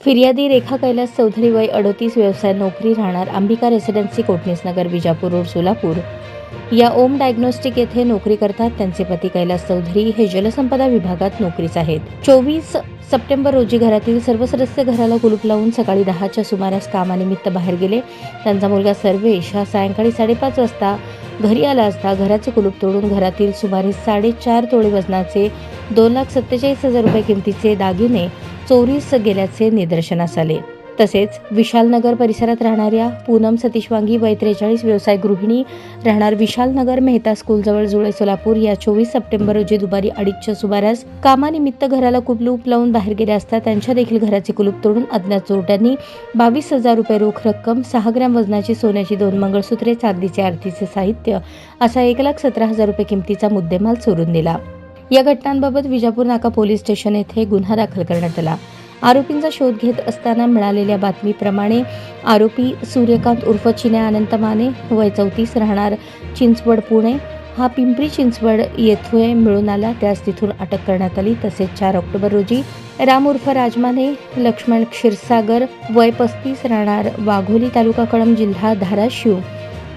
फिर्यादी रेखा कैलास चौधरी वय अडतीस व्यवसाय नोकरी राहणार अंबिका रेसिडेन्सी कोटणीस नगर विजापूर रोड सोलापूर. या ओम डायग्नोस्टिक येथे नोकरी करतात त्यांचे पती कैलास चौधरी. हे जलसंपदा विभागात नोकरीस आहेत. चोवीस सप्टेंबर रोजी घरातील सर्व सदस्य घराला कुलूप लावून सकाळी दहाच्या सुमारास कामानिमित्त बाहेर गेले. त्यांचा मुलगा सर्वेश हा सायंकाळी साडेपाच वाजता घरी आला असता घराचे कुलूप तोडून घरातील सुमारे साडेचार तोळे वजनाचे दोन लाख सत्तेचाळीस हजार रुपये किमतीचे दागिने चोरीस गेल्याचे निदर्शनास आले. तसेच विशालनगर परिसरात राहणाऱ्या पूनम सतीश वांगी वय त्रेचाळीस व्यवसाय गृहिणी राहणार विशालनगर मेहता स्कूलजवळ जुळे सोलापूर या चोवीस सप्टेंबर रोजी दुपारी अडीचच्या सुमारास कामानिमित्त घराला कुलूप लावून बाहेर गेले असता त्यांच्या देखील घराचे कुलूप तोडून अज्ञात चोरट्यांनी बावीस हजार रुपये रोख रक्कम सहा ग्रॅम वजनाची सोन्याची दोन मंगळसूत्रे चांदीचे आरतीचे साहित्य असा एक लाख सतरा हजार रुपये किमतीचा मुद्देमाल चोरून दिला. या घटनांबाबत विजापूर नाका पोलीस स्टेशन येथे गुन्हा दाखल करण्यात आला. आरोपींचा शोध घेत असताना मिळालेल्या बातमीप्रमाणे आरोपी सूर्यकांत उर्फ चिन्या अनंत माने वय चौतीस राहणार चिंचवड पुणे. हा पिंपरी चिंचवड येथे मिळून आला. त्यास तिथून अटक करण्यात आली. तसेच चार ऑक्टोबर रोजी राम उर्फ राजमाने लक्ष्मण क्षीरसागर वय पस्तीस राहणार वाघोली तालुका कळम जिल्हा धाराशिव.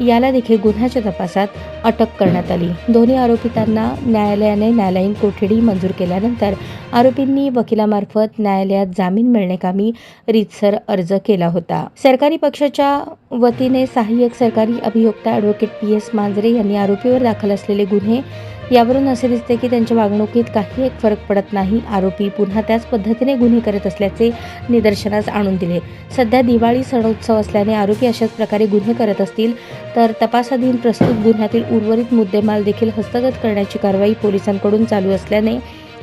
याला देखील गुन्ह्याच्या तपासात अटक करण्यात आली. दोन्ही आरोपितांना न्यायालयाने न्यायालयीन कोठडी मंजूर केल्यानंतर आरोपींनी वकिलामार्फत न्यायालयात जामीन मिळण्याकामी रीतसर अर्ज केला होता. सरकारी पक्षाच्या वतीने सहाय्यक सरकारी अभियोक्ता ॲडव्होकेट पी एस मांजरे यांनी आरोपीवर दाखल असलेले गुन्हे यावरून असे दिसते की त्यांच्या वागणुकीत काही एक फरक पडत नाही. आरोपी पुन्हा त्याच पद्धतीने गुन्हे करत असल्याचे निदर्शनास आणून दिले. सध्या दिवाळी सणोत्सव असल्याने आरोपी अशाच प्रकारे गुन्हे करत असतील तर तपासाधीन प्रस्तुत गुन्ह्यातील उर्वरित मुद्देमाल देखील हस्तगत करण्याची कारवाई पोलिसांकडून चालू असल्याने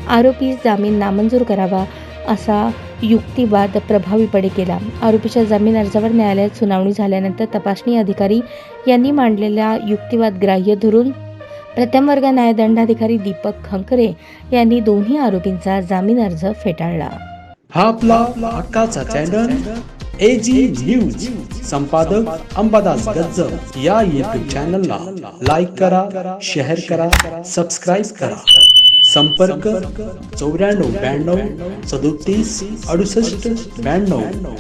आरोपी जामीन नामंजूर करावा असा युक्तिवाद प्रभावीपणे केला. आरोपीच्या जामीन अर्जावर न्यायालयात सुनावणी झाल्यानंतर तपासणी अधिकारी यांनी मांडलेला युक्तिवाद ग्राह्य धरून प्रथम वर्ग न्यायदंडाधिकारी दीपक खंकरे यांनी दोन्ही आरोपींचा जामीन अर्ज फेटाळला. हा आपला हक्काचा चॅनल. ए जी न्यूज संपादक अंबादास गज्जर या युट्यूब चॅनलला लाईक करा शेअर करा सबस्क्राईब करा. संपर्क चौऱ्याण्णव ब्याण्णव सदोतीस अडुसष्ट ब्याण्णव.